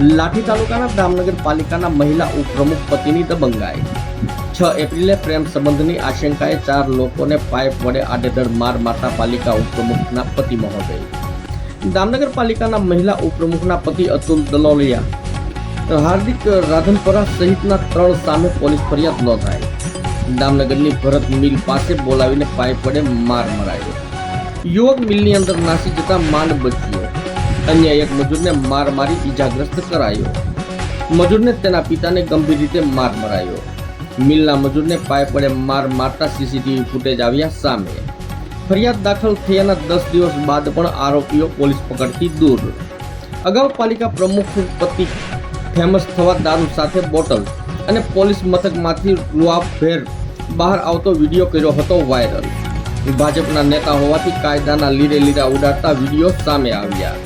લાઠી તાલુકાના દામનગર પાલિકાના મહિલા ઉપપ્રમુખ પતિની દબંગાઈ. છ એપ્રિલે પ્રેમ સંબંધની આશંકાએ ચાર લોકોને પાઇપ વડે આડેધડ માર મારતા પાલિકા ઉપપ્રમુખના પતિ મહોદય. દામનગર પાલિકાના મહિલા ઉપપ્રમુખના પતિ અતુલ દલોલિયા. હાર્દિક રાધનપરા સહિતના ત્રણ સામે પોલીસ ફરિયાદ નોંધાઈ. દામનગરની ભરત મિલ પાસે બોલાવીને પાઇપ વડે માર મરાયો. યુવક મિલની અંદર નાસી જતા માંડ બચ્યો અન્ય એક મજૂરને માર મારી ઈજાગ્રસ્ત કરાયો. મજૂરને તેના પિતાને ગંભીર રીતે માર મરાયો. મિલના મજૂરને પાય પડે માર મારતા સીસીટીવી ફૂટેજ આવ્યા સામે. ફરિયાદ દાખલ થયાના દસ દિવસ બાદ પણ આરોપીઓ પોલીસ પકડથી દૂર. અગાઉ પાલિકા પ્રમુખ પતિ ફેમસ થવા દારૂ સાથે બોટલ અને પોલીસ મથકમાંથી રૂઆભેર બહાર આવતો વીડિયો કર્યો હતો વાયરલ. ભાજપના નેતા હોવાથી કાયદાના લીરે લીરા ઉડાડતા વીડિયો સામે આવ્યા.